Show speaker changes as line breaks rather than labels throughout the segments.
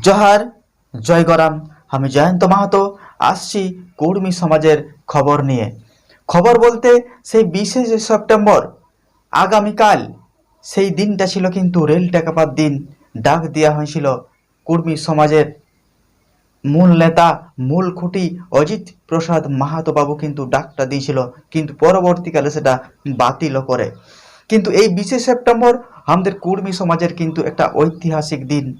জহার, জয় গরাম। আমি জয়ন্ত মাহাতো, আসছি কুর্মী সমাজের খবর নিয়ে। খবর বলতে সেই বিশে সেপ্টেম্বর, আগামীকাল, সেই দিনটা ছিল কিন্তু রেল টাকাপাত দিন। ডাক দেওয়া হয়েছিল কুর্মী সমাজের। মূল নেতা, মূল খুঁটি অজিত প্রসাদ মাহাতো বাবু কিন্তু ডাকটা দিয়েছিল, কিন্তু পরবর্তীকালে সেটা বাতিল করে। কিন্তু এই বিশে সেপ্টেম্বর আমাদের কুর্মী সমাজের কিন্তু একটা ঐতিহাসিক দিন।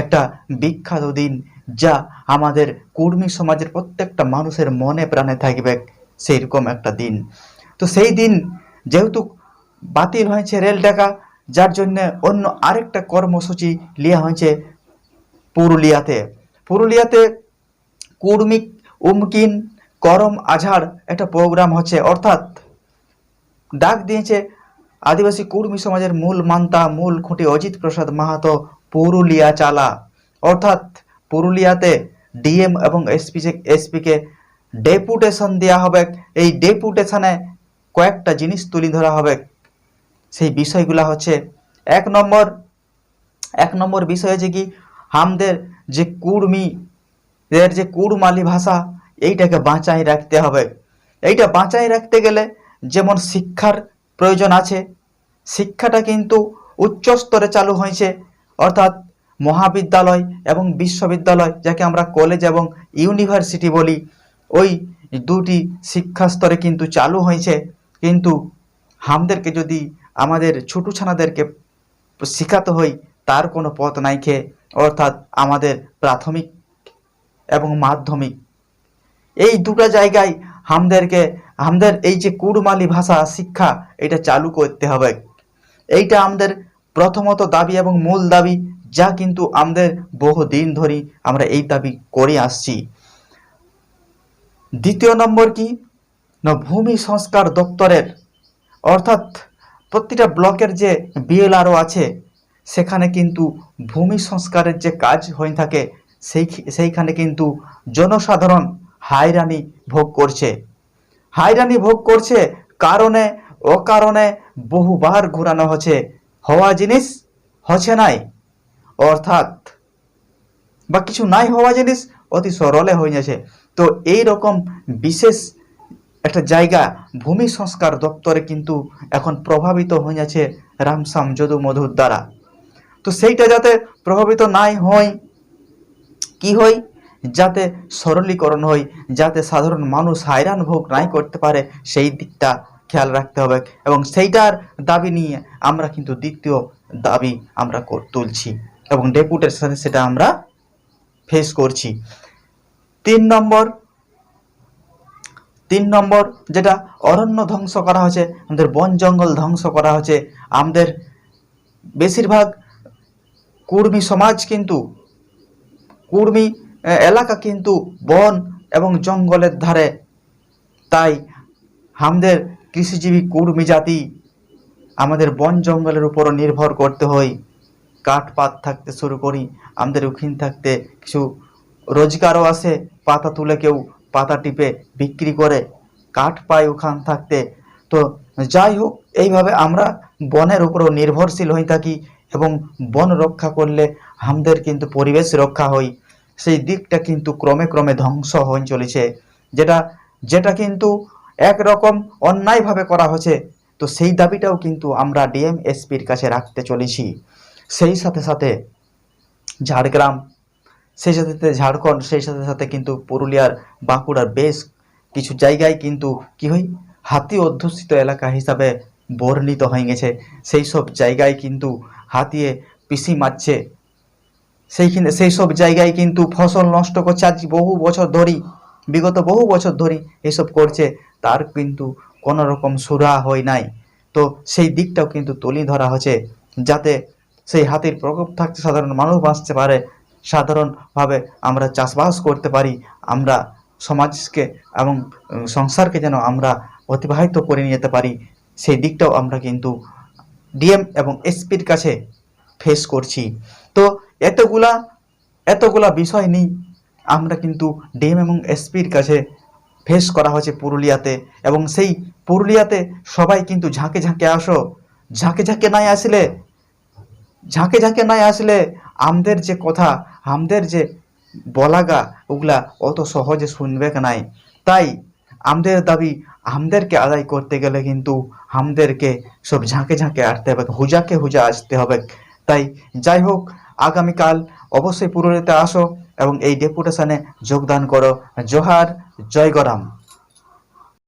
একটা বিখ্যাত দিন যা আমাদের কুর্মী সমাজের প্রত্যেকটা মানুষের মনে প্রাণে থাকবে সেই রকম একটা দিন। তো সেই দিন যেহেতু বাতিল হয়েছে রেল টাকা যার জন্য অন্য আরেকটা কর্মসূচি নেওয়া হয়েছে পুরুলিয়াতে। পুরুলিয়াতে কুর্মিক উমকিন করম আঝাড় একটা প্রোগ্রাম হচ্ছে, অর্থাৎ ডাক দিয়েছে আদিবাসী কুর্মী সমাজের মূল মান্তা, মূল খুঁটি অজিত প্রসাদ মাহাতো পুরুলিয়া চালা। অর্থাৎ পুরুলিয়াতে ডিএম এবং এসপি এসপিকে ডেপুটেশন দেওয়া হবে। এই ডেপুটেশনে কয়েকটা জিনিস তুলে ধরা হবে। সেই বিষয়গুলো হচ্ছে, এক নম্বর এক নম্বর বিষয় হচ্ছে কি, আমাদের যে কুর্মী, এর যে কুড়মালি ভাষা, এইটাকে বাঁচাই রাখতে হবে। এইটা বাঁচাই রাখতে গেলে যেমন শিক্ষার প্রয়োজন আছে, শিক্ষাটা কিন্তু উচ্চস্তরে চালু হয়েছে অর্থাৎ মহাবিদ্যালয় এবং বিশ্ববিদ্যালয়, যাকে আমরা কলেজ এবং ইউনিভার্সিটি বলি, ওই দুটি শিক্ষা স্তরে কিন্তু চালু হয়েছে। কিন্তু আমাদেরকে যদি আমাদের ছোটো ছানাদেরকে শেখাতে হয়, তার কোনো পথ নাই খেয়ে। অর্থাৎ আমাদের প্রাথমিক এবং মাধ্যমিক। এই দুটো জায়গায় আমাদেরকে আমাদের এই যে কুড়মালি ভাষা শিক্ষা, এটা চালু করতে হবে। এইটা আমাদের প্রথমত দাবি এবং মূল দাবি যা কিন্তু আমাদের বহু দিন ধরে আমরা এই দাবি করে আসছি। দ্বিতীয় নম্বর কি? না, ভূমি সংস্কার দপ্তরের, অর্থাৎ প্রতিটা ব্লকের যে বিএলআরও আছে, সেখানে কিন্তু ভূমি সংস্কারের যে কাজ হয়ে থাকে, সেই সেইখানে কিন্তু জনসাধারণ হায়রানি ভোগ করছে। হায়রানি ভোগ করছে কারণে, অকারণে বহুবার ঘোরানো হচ্ছে। হওয়া জিনিস হচ্ছে নাই। অর্থাৎ, বা কিছু নাই হওয়া জিনিস অতি সরলে হয়ে যাচ্ছে। তো এই রকম বিশেষ একটা জায়গা ভূমি সংস্কার দপ্তরে কিন্তু এখন প্রভাবিত হয়ে যাচ্ছে রামসাম যদু মধুর দ্বারা। তো সেইটা যাতে প্রভাবিত নাই হয়, কি হয়? যাতে সরলীকরণ হয়, যাতে সাধারণ মানুষ হায়রান ভোগ নাই করতে পারে, সেই দিকটা খেয়াল রাখতে হবে এবং সেইটার দাবি নিয়ে আমরা কিন্তু দ্বিতীয় দাবি আমরা তুলছি এবং ডেপুটের সাথে সেটা আমরা ফেস করছি। তিন নম্বর তিন নম্বর যেটা অরণ্য ধ্বংস করা হচ্ছে আমাদের বন জঙ্গল ধ্বংস করা হচ্ছে আমাদের বেশিরভাগ কুর্মী সমাজ কিন্তু, কুর্মী এলাকা কিন্তু বন এবং জঙ্গলের ধারে। তাই আমাদের কৃষিজীবী কুর্মী জাতি আমাদের বন জঙ্গলের উপরও নির্ভর করতে হয়। কাঠপাত থাকতে শুরু করি, আমাদের ওখানে থাকতে কিছু রোজগারও আসে, পাতা তুলে কেউ পাতা টিপে বিক্রি করে, কাঠ পায় ওখান থাকতে। তো যাই হোক, এইভাবে আমরা বনের উপরও নির্ভরশীল হয়ে থাকি এবং বন রক্ষা করলে আমাদের কিন্তু পরিবেশ রক্ষা হয়। সেই দিকটা কিন্তু ক্রমে ক্রমে ধ্বংস হয়ে চলেছে। যেটা যেটা কিন্তু একরকম অন্যায়ভাবে করা হচ্ছে তো সেই দাবিটাও কিন্তু আমরা ডিএম এসপির কাছে রাখতে চলেছি। সেই সাথে সাথে ঝাড়গ্রাম, সেই সাথে সাথে ঝাড়খণ্ড, সেই সাথে সাথে কিন্তু পুরুলিয়ার বাঁকুড়ার বেশ কিছু জায়গায় কিন্তু কি হয়, হাতি অধ্যুষিত এলাকা হিসাবে বর্ণিত হয়ে গেছে। সেই সব জায়গায় কিন্তু হাতিয়ে পিসি মারছে। সেইখানে সেই সব জায়গায় কিন্তু ফসল নষ্ট করছে। আজ বহু বছর ধরি বিগত বহু বছর ধরি এসব করছে। তার কিন্তু কোনো রকম সুরা হয় নাই। তো সেই দিকটাও কিন্তু তুলে ধরা হচ্ছে যাতে সেই হাতির প্রকোপ থাকতে সাধারণ মানুষ বাঁচতে পারে। সাধারণভাবে আমরা চাষবাস করতে পারি, আমরা সমাজকে এবং সংসারকে যেন আমরা অতিবাহিত করে নিয়ে যেতে পারি। সেই দিকটাও আমরা কিন্তু ডিএম এবং এসপির কাছে ফেস করছি। তো এতগুলা এতগুলা বিষয় নিয়ে আমরা কিন্তু ডিএম এবং এসপির কাছে ফেস করা হয়েছে পুরুলিয়াতে এবং সেই পুরুলিয়াতে সবাই কিন্তু ঝাঁকে ঝাঁকে আসো। ঝাঁকে ঝাঁকে নাই আসলে। ঝাঁকে ঝাঁকে নাই আসলে আমাদের যে কথা, আমাদের যে বলাগা, ওগুলা অত সহজে শুনবে নাই। তাই আমাদের দাবি, আমাদেরকে আদায় করতে গেলে কিন্তু আমাদেরকে সব ঝাঁকে ঝাঁকে আসতে হবে, হুজাকে হুজা আসতে হবে। তাই যাই হোক, আগামীকাল অবশ্যই পুরুলিয়াতে আসো। এবং এই ডেপুটেশনে যোগদান করো। জোহার জয় গরাম।